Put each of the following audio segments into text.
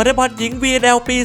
อลเลย์บอลหญิง VNL ปี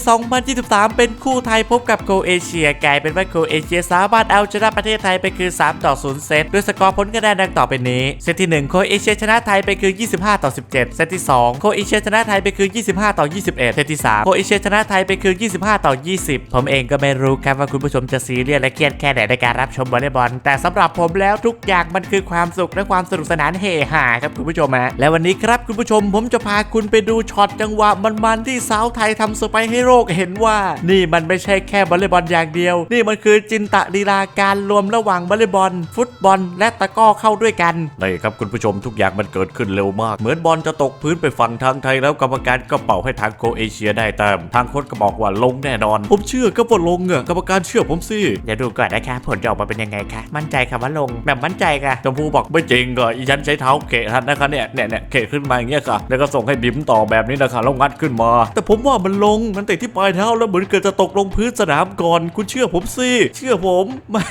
2023 เป็นคู่ไทยพบกับโคเอเชียกลายเป็นว่าโคเอเชียสามารถเอาชนะประเทศไทยไปคือ 3 ต่อ 0 เซตด้วยสกอร์ผลคะแนนดังต่อไปนี้ เซตที่ 1 โคเอเชียชนะไทยไปคือ 25 ต่อ 17 เซตที่ 2 โคเอเชียชนะไทยไปคือ 25 ต่อ 21 เซตที่ 3 โคเอเชียชนะไทยไปคือ 25 ต่อ 20 ผมเองก็ไม่รู้ครับว่าคุณผู้ชมจะซีเรียสและเครียดแค่ไหนในการรับชมวอลเลย์บอล แต่สำหรับผมแล้วทุกอย่างมันคือความสุขและความสนุกสนานเฮฮาครับคุณผู้ชมฮะและวันนี้ครับคุณผู้ชมผมจะพาคุณไปดูช็อตจังหวะมันๆที่สาวไทยทำสไปให้โลกเห็นว่า นี่มันไม่ใช่แค่วอลเลย์บอลอย่างเดียว นี่มันคือจินตลีลาการรวมระหว่างวอลเลย์บอล ฟุตบอล และตะกร้อเข้าด้วยกันนี่ครับคุณผู้ชมทุกอย่างมันเกิดขึ้นเร็วมาก เหมือนบอลจะตกพื้นไปฝั่งทางไทยแล้วกรรมการก็เป่าให้ทางโครเอเชียได้แต้มทางโค้ชก็บอกว่าลงแน่นอน ผมเชื่อก็ว่าลงอะกรรมการเชื่อผมสิเดี๋ยวดูก่อนนะคะผลจะออกมาเป็นยังไงคะมั่นใจค่ะว่าลงแบบมั่นใจค่ะชมพูบอกไม่จริงก็อีฉันใช้เท้าเกะทันนะคะเนี่ยเนี่ยเนี่ยเกะขึ้นมาอย่างเงี้ยค่ะ แล้วก็ส่งให้บิมต่อแบบนี้นะคะแล้วงัดขึ้นมาแต่ผมว่ามันลงมันติดที่ปลายเท้าแล้วเหมือนเกิดจะตกลงพื้นสนามก่อนคุณเชื่อผมสิเชื่อผมแหม่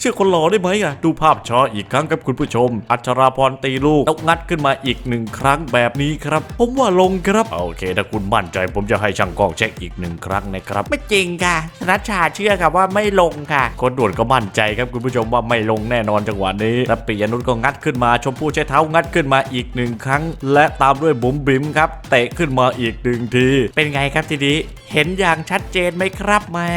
เชื่อคนหล่อได้ไหมอะดูภาพช้าอีกครั้งครับคุณผู้ชม อัชราพรตีลูกแล้วงัดขึ้นมาอีกหนึ่งครั้งแบบนี้ครับ ผมว่าลงครับโอเคถ้าคุณมั่นใจผมจะให้ช่างกล้องเช็คอีกหนึ่งครั้งนะครับ ไม่จริงค่ะธนัชชาเชื่อค่ะว่าไม่ลงค่ะ คนด่วนก็มั่นใจครับคุณผู้ชมว่าไม่ลงแน่นอนจังหวะนี้และปิยนุชก็งัดขึ้นมา ชมพู่ใช้เท้างัดขึ้นมาอีกหนึ่งครั้ง และตามด้วยบุ๋มบิมครับเตะขึ้นมาอีกหนึ่งทีเป็นไงครับทีนี้เห็นอย่างชัดเจนไหมครับแม่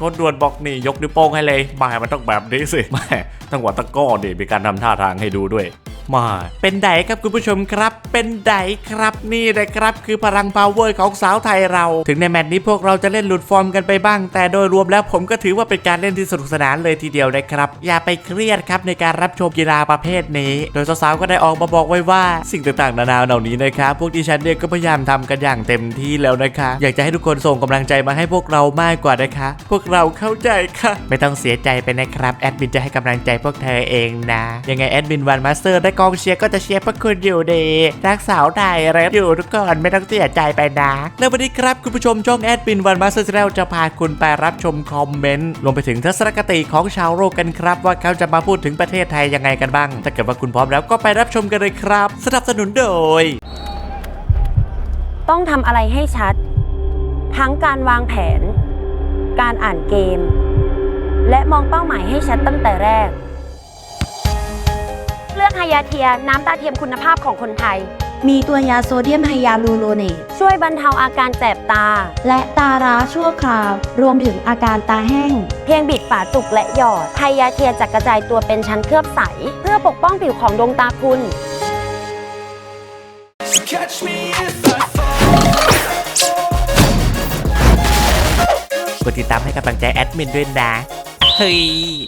คนด่วนบอกนี่ยกนิ้วโป้งให้เลยมามันต้องแบบนี้สิแม่ทั้งหัวตะก้อนี่มีการทำท่าทางให้ดูด้วยมาเป็นไดครับคุณผู้ชมครับ เป็นไดครับนี่เลยครับ คือพลังพาวเวอร์ของสาวไทยเรา ถึงในแมตช์นี้พวกเราจะเล่นหลุดฟอร์มกันไปบ้าง แต่โดยรวมแล้วผมก็ถือว่าเป็นการเล่นที่สนุกสนานเลยทีเดียวนะครับ อย่าไปเครียดครับในการรับชมกีฬาประเภทนี้ โดยสาวๆก็ได้ออกมาบอกไว้ว่าสิ่งต่างๆนานาเหล่านี้นะครับพวกดิฉันเนี่ยก็พยายามทำกันอย่างเต็มที่แล้วนะคะอยากจะให้ทุกคนส่งกำลังใจมาให้พวกเรามากกว่านะคะ พวกเราเข้าใจค่ะ ไม่ต้องเสียใจไปนะครับแอดมินจะให้กำลังใจพวกเธอเองนะ ยังไงแอดมินวันมาสเตอร์และกองเชียร์ก็จะเชียร์พวกคุณอยู่ดีรักสาวไทยรักอยู่ทุกคนไม่ต้องเสียใจไปนะแล้ววันนี้ครับคุณผู้ชมช่องแอดมินวันมาสเตอร์แล้วจะพาคุณไปรับชมคอมเมนต์รวมไปถึงทัศนคติของชาวโลกกันครับ ว่าเขาจะมาพูดถึงประเทศไทยยังไงกันบ้าง ถ้าเกิดว่าคุณพร้อมแล้วก็ไปรับชมกันเลยครับ สนับสนุนโดย ต้องทำอะไรให้ชัด ทั้งการวางแผน การอ่านเกม และมองเป้าหมายให้ชัดตั้งแต่แรก เลือกไฮยาเทีย น้ำตาเทียมคุณภาพของคนไทย มีตัวยาโซเดียมไฮยาลูโรเนตช่วยบรรเทาอาการแสบตา และตาร้าชั่วคราว รวมถึงอาการตาแห้ง เพียงบิดฝาจุกและหยอดไฮยาเทียจะกระจายตัวเป็นชั้นเคลือบใส เพื่อปกป้องผิวของดวงตาคุณ Catch me if I fall. กดติดตามให้กำลังใจแอดมินด้วยนะ เฮ้ย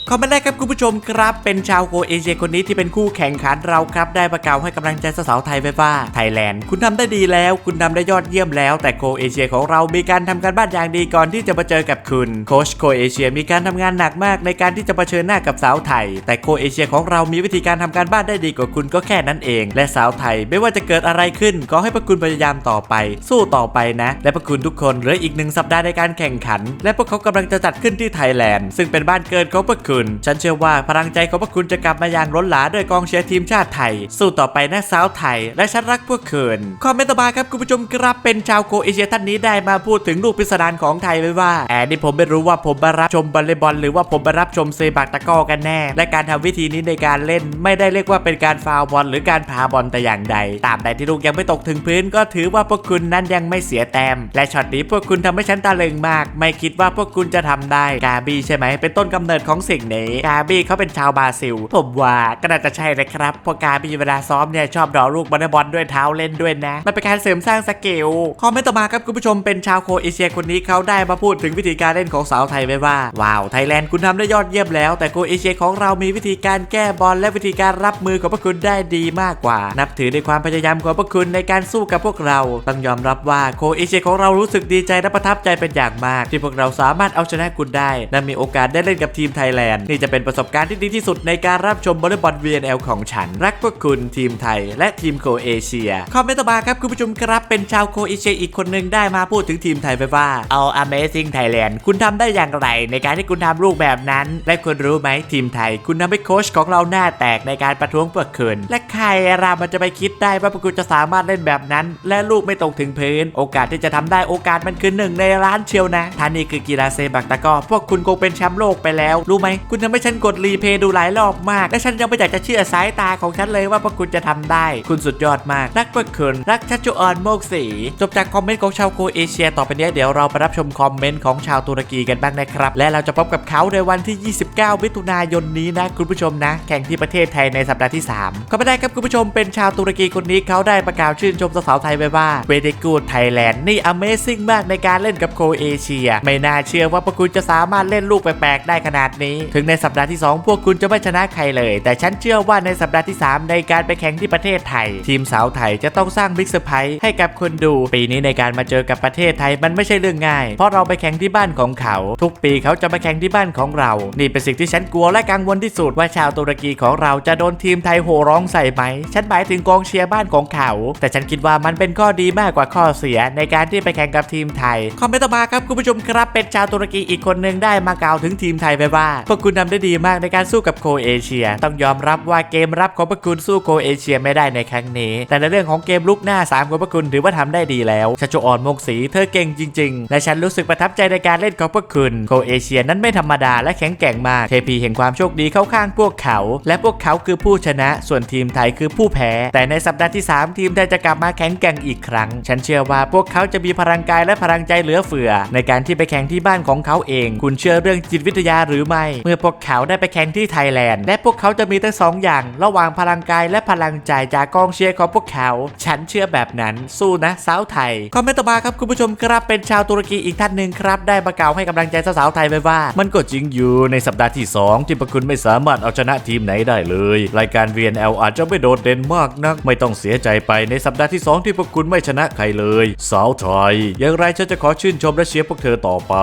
คอมเมนต์แรกครับคุณผู้ชมครับ เป็นชาวโคเอเชียคนนี้ที่เป็นคู่แข่งขันเราครับ ได้ประกาศให้กำลังใจสาวไทยไว้ว่าไทยแลนด์คุณทำได้ดีแล้ว คุณทำได้ยอดเยี่ยมแล้ว แต่โคเอเชียของเรามีการทำการบ้านอย่างดีก่อนที่จะมาเจอกับคุณโคชโคเอเชียมีการทำงานหนักมากในการที่จะเผชิญหน้ากับสาวไทย แต่โคเอเชียของเรามีวิธีการทำการบ้านได้ดีกว่าคุณก็แค่นั้นเอง และสาวไทยไม่ว่าจะเกิดอะไรขึ้นก็ให้พวกคุณพยายามต่อไป สู้ต่อไปนะ และพวกคุณทุกคนเหลืออีกหนึ่งสัปดาห์ในการแข่งขัน และพวกเขากำลังจะจัดขึ้นที่ไทยแลนด์ซึ่งเป็นบ้านเกิดของพวกคุณ ฉันเชื่อว่าพลังใจของพวกคุณจะกลับมาอย่างล้นหลาด้วยกองเชียร์ทีมชาติไทย สู้ต่อไปนะสาวไทย และฉันรักพวกคุณคอมเมนต์ต่อมาครับคุณผู้ชมครับเป็นชาวโคเอเชียท่านนี้ได้มาพูดถึงลูกพิสดารของไทยไว้ว่าแอนนี่ผมไม่รู้ว่าผมมารับชมบอลเลย์บอลหรือว่าผมมารับชมเซบักตะก้อกันแน่ และการทำวิธีนี้ในการเล่น ไม่ได้เรียกว่าเป็นการฟาวบอลหรือการพาบอลแต่อย่างใดตามใดที่ลูกยังไม่ตกถึงพื้น ก็ถือว่าพวกคุณนั้นยังไม่เสียแต้มและช็อตนี้พวกคุณทำให้ฉันตะลึงมาก ไม่คิดว่าพวกคุณจะทำได้กาบีใช่ไหมเป็นต้นกำเนิดของสิ่งนี้กาบีเขาเป็นชาวบราซิล ผมว่าก็น่าจะใช่นะครับเพราะกาบีเวลาซ้อมเนี่ยชอบดอลูกบอลบอลด้วยเท้าเล่นด้วยนะ มันเป็นการเสริมสร้างสกิลคอมเมนต์ต่อมาครับคุณผู้ชมเป็นชาวโคเอเชียคนนี้เขาได้มาพูดถึงวิธีการเล่นของสาวไทยไว้ว่าว้าวไทยแลนด์คุณทำได้ยอดเยี่ยมแล้ว แต่โคเอเชียของเรามีวิธีการแก้บอลและวิธีการรับมือของพวกคุณได้ดีมากกว่า นับถือในความพยายามของพวกคุณในการสู้กับพวกเราต้องยอมรับว่าโคเอเชียของเรารู้สึกดีใจและประทับใจเป็นอย่างมาก ที่พวกเราสามารถเอาชนะคุณได้และมีโอกาสได้เล่นล่นกับทีมไทยแลนด์นี่จะเป็นประสบการณ์ที่ดีที่สุดในการรับชมวอลเลย์บอล VNL ของฉัน รักพวกคุณทีมไทย และทีมโคเอเชียคอมเมนต์ต่อมาครับคุณผู้ชมครับเป็นชาวโคเอเชียอีกคนหนึ่งได้มาพูดถึงทีมไทยไปว่าเอา Amazing Thailand คุณทำได้อย่างไร ในการที่คุณทำลูกแบบนั้น และคุณรู้ไหมทีมไทย คุณทำให้โค้ชของเราหน้าแตกในการประท้วงพวกคุณและใครรามันจะไปคิดได้ว่าพวกคุณจะสามารถเล่นแบบนั้น และลูกไม่ตรงถึงพื้น โอกาสที่จะทำได้โอกาสมันคือหนึ่งในล้านเชียวนะท่านี่คือกีฬาเซบักตะก้อพวกคุณคงเป็นแชมป์โลกไปแล้ว รู้ไหมคุณทำให้ฉันกดรีเพย์ดูหลายรอบมาก และฉันยังไม่อยากจะเชื่อสายตาของฉันเลยว่าพวกคุณจะทำได้ คุณสุดยอดมาก รักพวกคุณรักชัชจุออนโมกสีจบจากคอมเมนต์ของชาวโคเอเชีย ต่อไปนี้เดี๋ยวเราไปรับชมคอมเมนต์ของชาวตุรกีกันบ้างนะครับ และเราจะพบกับเขาในวันที่ 29 มิถุนายนนี้นะคุณผู้ชมนะ แข่งที่ประเทศไทยในสัปดาห์ที่ 3ก็ไม่ได้ครับคุณผู้ชมเป็นชาวตุรกีคนนี้เขาได้ประกาศชื่นชมสาวไทยไว้ว่าเวเดกูดไทยแลนด์นี่ Amazing มากในการเล่นกับโคเอเชีย ไม่น่าเชื่อว่าพวกคุณจะสามารถเล่นลูกแปลกได้ขนาดนี้ ถึงในสัปดาห์ที่ 2 พวกคุณจะไม่ชนะใครเลย แต่ฉันเชื่อว่าในสัปดาห์ที่ 3 ในการไปแข่งที่ประเทศไทย ทีมสาวไทยจะต้องสร้างบิ๊กเซอร์ไพรส์ให้กับคนดู ปีนี้ในการมาเจอกับประเทศไทยมันไม่ใช่เรื่องง่าย เพราะเราไปแข่งที่บ้านของเขา ทุกปีเขาจะมาแข่งที่บ้านของเรา นี่เป็นสิ่งที่ฉันกลัวและกังวลที่สุดว่าชาวตุรกีของเราจะโดนทีมไทยโห่ร้องใส่ไหม ฉันหมายถึงกองเชียร์บ้านของเขา แต่ฉันคิดว่ามันเป็นข้อดีมากกว่าข้อเสียในการที่ไปแข่งกับทีมไทยคอมเมนต์ต่อมาครับคุณผู้ชมครับเป็นชาวตุรกีอีกคนหนึ่งได้มากล่าวถึงทีมไทยไปว่า พวกคุณทำได้ดีมากในการสู้กับโคเอเชีย ต้องยอมรับว่าเกมรับของพวกคุณสู้โคเอเชียไม่ได้ในครั้งนี้ แต่ในเรื่องของเกมลุกหน้าสามของพวกคุณถือว่าทำได้ดีแล้วชัชโออนมงสีเธอเก่งจริง ๆ และฉันรู้สึกประทับใจในการเล่นของพวกคุณโคเอเชียนั้นไม่ธรรมดาและแข็งแกร่งมากเทพีแห่งความโชคดีเข้าข้างพวกเขา และพวกเขาคือผู้ชนะ ส่วนทีมไทยคือผู้แพ้ แต่ในสัปดาห์ที่ 3 ทีมไทยจะกลับมาแข็งแกร่งอีกครั้ง ฉันเชื่อว่าพวกเขาจะมีพลังกายและพลังใจเหลือเฟือ ในการที่ไปแข่งที่บ้านของเขาเอง คุณเชื่อเรื่องจิตวิทยาหรือไม่ เมื่อพวกเขาได้ไปแข่งที่ไทยแลนด์ และพวกเขาจะมีทั้งสองอย่าง ระหว่างพลังกายและพลังใจจากกองเชียร์ของพวกเขา ฉันเชื่อแบบนั้น สู้นะสาวไทยคอมเมนต์ต่อมาครับคุณผู้ชมครับเป็นชาวตุรกีอีกท่านหนึ่งครับ ได้มากล่าวให้กำลังใจสาวไทยไปว่า มันก็จริงอยู่ในสัปดาห์ที่ 2 ที่พวกคุณไม่สามารถเอาชนะทีมไหนได้เลย รายการ VNL อาจจะไม่โดดเด่นมากนัก ไม่ต้องเสียใจไปในสัปดาห์ที่ 2 ที่พวกคุณไม่ชนะใครเลย สาวไทยอย่างไรฉันจะขอชื่นชมและเชียร์พวกเธอต่อไป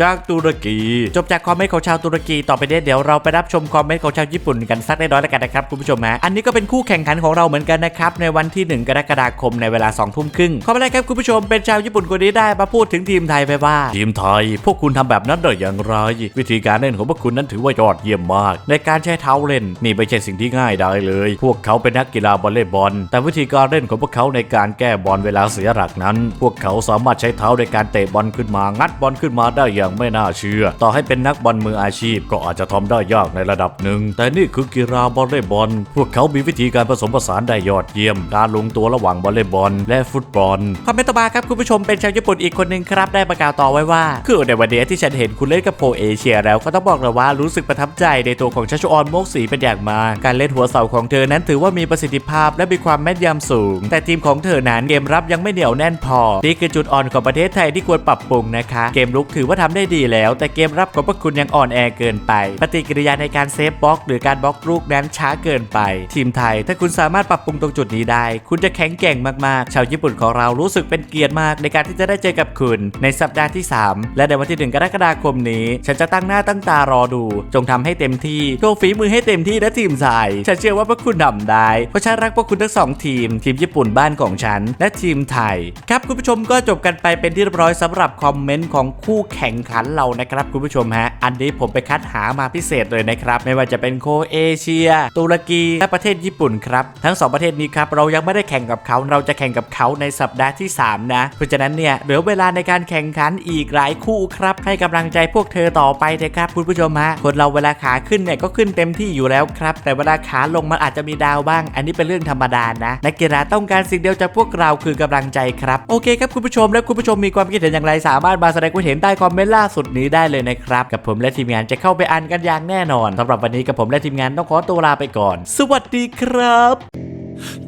จากตุรกี จบจากคอมเมนต์ของชาวตุรกีต่อไปเนี้ยเดี๋ยวเราไปรับชมคอมเมนต์ของชาวญี่ปุ่นกันสักเล็กน้อยแล้วกันนะครับคุณผู้ชมฮะอันนี้ก็เป็นคู่แข่งขันของเราเหมือนกันนะครับในวันที่ 1 กรกฎาคมในเวลา2ทุ่มครึ่งขอไปเลยครับคุณผู้ชมเป็นชาวญี่ปุ่นคนนี้ได้มาพูดถึงทีมไทยไปว่า ทีมไทย พวกคุณทำแบบนั้นได้อย่างไร วิธีการเล่นของพวกคุณนั้นถือว่ายอดเยี่ยมมาก ในการใช้เท้าเล่นนี่ไม่ใช่สิ่งที่ง่ายได้เลย พวกเขาเป็นนักกีฬาบอลเลย์บอล แต่วิธีการเล่นของพวกเขาในการแก้บอลเวลาเสียหลักนั้น พวกเขาสามารถใช้เท้าในการเตะบอลขึ้นมางัดบอลขึ้นมาได้อย่างไม่น่าเชื่อ ต่อให้เป็นนักบอลมืออาชีพก็อาจจะทำได้ยากในระดับหนึ่ง แต่นี่คือกีฬาบอลเลย์บอล พวกเขามีวิธีการผสมผสานได้ยอดเยี่ยม การลงตัวระหว่างบอลเลย์บอล และฟุตบอลคอมเมนต์ต่อมาครับคุณผู้ชมเป็นชาวญี่ปุ่นอีกคนหนึ่งครับได้ประกาศต่อไว้ว่า คือในวันนี้ที่ฉันเห็นคุณเล่นกับโปรเอเชียแล้วก็ต้องบอกเลยว่ารู้สึกประทับใจในตัวของชัชออนโมกสีเป็นอย่างมากการเล่นหัวเสาของเธอนั้นถือว่ามีประสิทธิภาพและมีความแม่นยำสูง แต่ทีมของเธอนั้นเกมรับยังไม่เหนียวแน่นพอนี่คือจุดอ่อนของประเทศไทยที่ควรปรับปรุงนะคะ เกมลุกถือว่าทำได้ดีแล้ว แต่เกมรับของพวกคุณยังอ่อนแอเกินไป ปฏิกิริยาในการเซฟบล็อก หรือการบล็อกลูกนั้นช้าเกินไป ทีมไทย ถ้าคุณสามารถปรับปรุงตรงจุดนี้ได้ คุณจะแข็งแกร่งมากๆ ชาวญี่ปุ่นของเรารู้สึกเป็นเกียรติมากในการที่จะได้เจอกับคุณ ในสัปดาห์ที่ 3 และในวันที่ 1 กรกฎาคมนี้ ฉันจะตั้งหน้าตั้งตารอดู จงทำให้เต็มที่โชว์ฝีมือให้เต็มที่นะทีมไทยฉันเชื่อว่าพวกคุณทำได้เพราะฉันรักพวกคุณทั้งสองทีม ทีมญี่ปุ่นบ้านของฉัน และทีมไทย ครับคุณผู้ชมก็จบกันไปเป็นที่เรียบร้อยสำหรับคอมเมนต์ของคู่แข่งขันเรานะครับคุณผู้ชมฮะอันนี้ผมไปคัดหามาพิเศษเลยนะครับ ไม่ว่าจะเป็นโคเอเชีย ตุรกีและประเทศญี่ปุ่นครับทั้งสองประเทศนี้ครับเรายังไม่ได้แข่งกับเขาเราจะแข่งกับเขาในสัปดาห์ที่ 3 นะ เพราะฉะนั้นเนี่ยเหลือเวลาในการแข่งขันอีกหลายคู่ครับให้กำลังใจพวกเธอต่อไปเถอะครับคุณผู้ชมฮะคนเราเวลาขาขึ้นเนี่ยก็ขึ้นเต็มที่อยู่แล้วครับ แต่เวลาขาลงมันอาจจะมีดาวบ้าง อันนี้เป็นเรื่องธรรมดานะนักกีฬาต้องการสิ่งเดียวจากพวกเราคือกำลังใจครับโอเคครับคุณผู้ชมและคุณผู้ชมมีความคิดเห็นอย่างไรสามารถมาแสดงความเห็นใต้คอมเมนต์ล่าสุดนี้ได้เลยนะครับกับผมและทีมงานจะเข้าไปอ่านกันอย่างแน่นอนสำหรับวันนี้กับผมและทีมงานต้องขอตัวลาไปก่อน สวัสดีครับ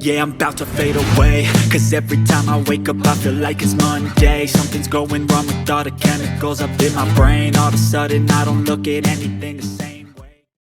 Yeah, I'm about to fade away. Cause every time I wake up, I feel like it's Monday. Something's going wrong with all the chemicals up in my brain. All of a sudden, I don't look at anything the same.